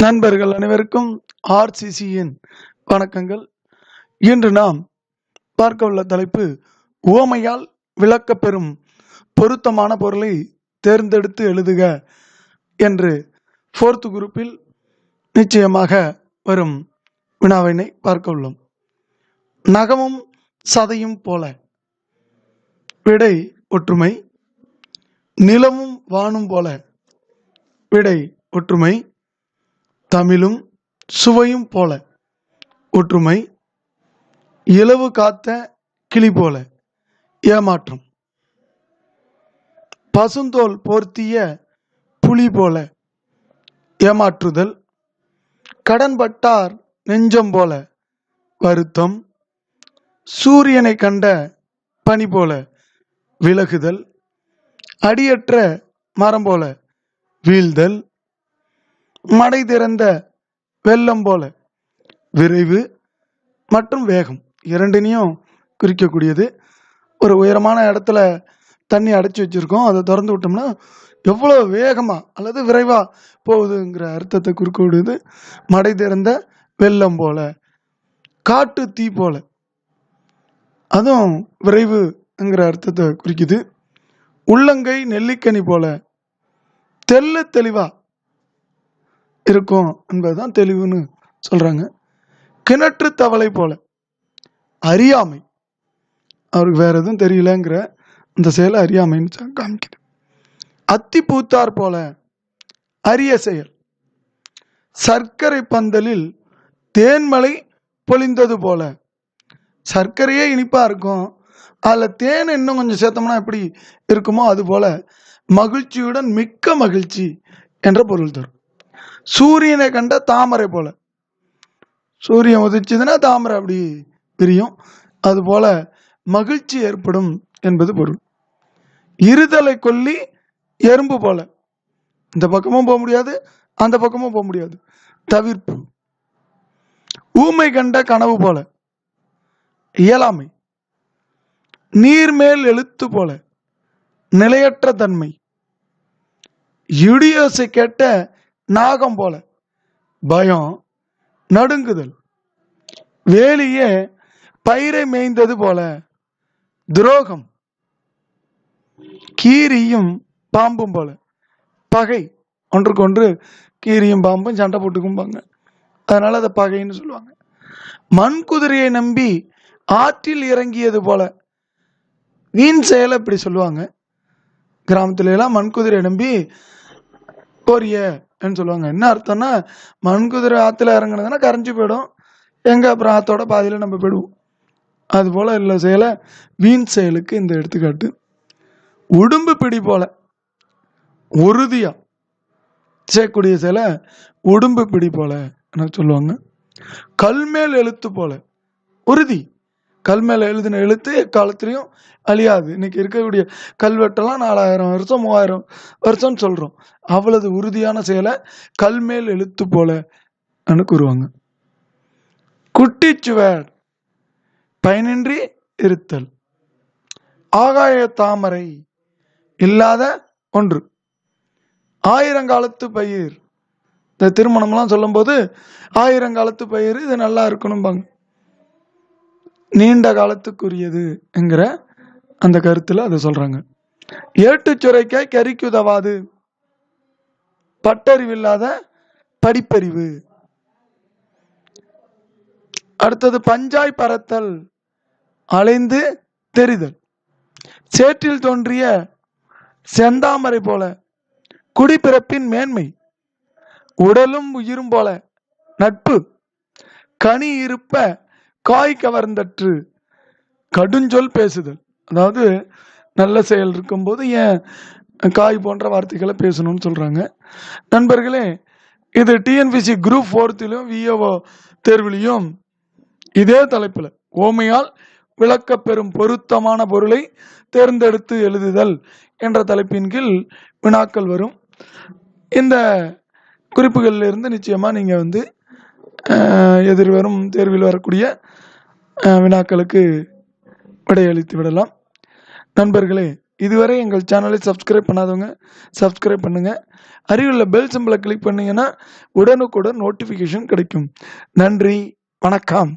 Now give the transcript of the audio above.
நண்பர்கள் அனைவருக்கும் ஆர்சிசியின் வணக்கங்கள். இன்று நாம் பார்க்க உள்ள தலைப்பு உவமையால் விளக்கப்பெறும் பொருத்தமான பொருளை தேர்ந்தெடுத்து எழுதுக என்று ஃபோர்த் குரூப்பில் நிச்சயமாக வரும் வினாவினை பார்க்க உள்ளோம். நகமும் சதையும் போல விடை ஒற்றுமை நிலமும் வானும் போல விடை ஒற்றுமை தமிழும் சுவையும் போல. ஒற்றுமை இலவு காத்த கிளி போல. ஏமாற்றம். பசுந்தோல் போர்த்திய புலி போல. ஏமாற்றுதல் கடன்பட்டார் நெஞ்சம் போல. வருத்தம் சூரியனை கண்ட பனி போல. விலகுதல் அடியற்ற மரம் போல. வீழ்தல் மடை திறந்த வெள்ளம் போல. விரைவு மற்றும் வேகம் இரண்டினையும் குறிக்கக்கூடியது. ஒரு உயரமான இடத்துல தண்ணி அடைச்சி வச்சிருக்கோம். அதை திறந்து விட்டோம்னா எவ்வளோ வேகமாக அல்லது விரைவாக போகுதுங்கிற அர்த்தத்தை குறிக்கக்கூடியது. மடை திறந்த வெள்ளம் போல. காட்டு தீ போல. அதுவும் விரைவுங்கிற அர்த்தத்தை குறிக்குது. உள்ளங்கை நெல்லிக்கனி போல. தெல்ல தெளிவாக இருக்கும் என்பதுதான் தெளிவுன்னு சொல்றாங்க. கிணற்று தவளை போல. அறியாமை. அவருக்கு வேற எதுவும் தெரியலங்கிற அந்த செயலை அறியாமைன்னு சொ- காமிக்குது. அத்தி பூத்தார் போல அரிய செயல். சர்க்கரை பந்தலில் தேன்மலை பொழிந்தது போல. சர்க்கரையே இனிப்பா இருக்கும். அதில் தேன் இன்னும் கொஞ்சம் சேர்த்தோம்னா எப்படி இருக்குமோ அது போல மகிழ்ச்சியுடன் மிக்க மகிழ்ச்சி என்ற பொருள் தரும். சூரியனை கண்ட தாமரை போல. சூரியன் உதிச்சதுன்னா தாமரை அப்படி பிரியும். அது போல மகிழ்ச்சி ஏற்படும் என்பது பொருள். இருதலை கொல்லி எறும்பு போல. இந்த பக்கமும் போக முடியாது அந்த பக்கமும் போக முடியாது. தவிர்ப்பு. ஊமை கண்ட கனவு போல. இயலாமை. நீர்மேல் எழுத்து போல. நிலையற்ற தன்மை. இடியோசை கேட்ட நாகம் போல. பயம் நடுங்குதல். வேலியே பயிரை மேய்ந்தது போல. துரோகம். கீரியும் பாம்பும் போல. பகை. ஒன்றுக்கொன்று கீரியும் பாம்பும் சண்டை போட்டுக்கும்பாங்க அதனால அதை பகைன்னு சொல்லுவாங்க. மண் குதிரையை நம்பி ஆற்றில் இறங்கியது போல. வீண் செயலை இப்படி சொல்லுவாங்க. கிராமத்துல எல்லாம் மண் குதிரையை நம்பி கோரிய சொல்லுவாங்க. என்ன அர்த்தம்னா மண் குதிரை ஆற்றுல இறங்குனதுன்னா கரைஞ்சு போயிடும். எங்கே அப்புறம் ஆத்தோட பாதியில் நம்ம போயிடுவோம். அதுபோல் இல்லை செயலை வீண் செயலுக்கு இந்த எடுத்துக்காட்டு. உடும்பு பிடி போல உறுதியாக செய்யக்கூடிய செயலை உடும்பு பிடி போல சொல்லுவாங்க. கல்மேல் எழுத்து போல உறுதி. கல் மேல எழுதின எழுத்து எக்காலத்திலையும் அழியாது. இன்னைக்கு இருக்கக்கூடிய கல்வெட்டெல்லாம் நாலாயிரம் வருஷம் மூவாயிரம் வருஷம்னு சொல்றோம். அவ்வளவு உறுதியான செயலை கல்மேல் எழுத்து போல கூறுவாங்க. குட்டிச்சுவர் பயனின்றி இருத்தல். ஆகாய தாமரை இல்லாத ஒன்று. ஆயிரங்காலத்து பயிர். இந்த திருமணம்லாம் சொல்லும்போது ஆயிரங்காலத்து பயிர் இது நல்லா இருக்கணும்பாங்க. நீண்ட காலத்துக்குரியது என்கிற அந்த கருத்துல அதை சொல்றாங்க. ஏட்டுச் சுரைக்காய் கறிக்கு பட்டறிவு பட்டறிவில்லாத படிப்பறிவு. அடுத்தது பஞ்சாய் பறத்தல் அலைந்து தெரிதல். சேற்றில் தோன்றிய செந்தாமரை போல குடிப்பிறப்பின் மேன்மை. உடலும் உயிரும் போல நட்பு. கனி இருப்ப காய் கவர்ந்தற்று கடுஞ்சொல் பேசுதல். அதாவது நல்ல செயல் இருக்கும்போது ஏன் காய் போன்ற வார்த்தைகளை பேசணும்னு சொல்றாங்க. நண்பர்களே இது டிஎன்பிசி குரூப் ஃபோர்த்திலும் விஏஓ தேர்விலையும் இதே தலைப்பில். ஓமையால் விளக்கப்பெறும் பொருத்தமான பொருளை தேர்ந்தெடுத்து எழுதுதல் என்ற தலைப்பின் கீழ் வினாக்கள் வரும். இந்த குறிப்புகளில் இருந்து நிச்சயமாக நீங்கள் வந்து எதிர்வரும் தேர்வில் வரக்கூடிய வினாக்களுக்கு விடையளித்து விடலாம். நண்பர்களே இதுவரை எங்கள் சேனலை சப்ஸ்கிரைப் பண்ணாதவங்க சப்ஸ்கிரைப் பண்ணுங்கள் அருகிலுள்ள பெல் சிம்பிளை கிளிக் பண்ணீங்கன்னா உடனுக்குடன் நோட்டிஃபிகேஷன் கிடைக்கும். நன்றி வணக்கம்.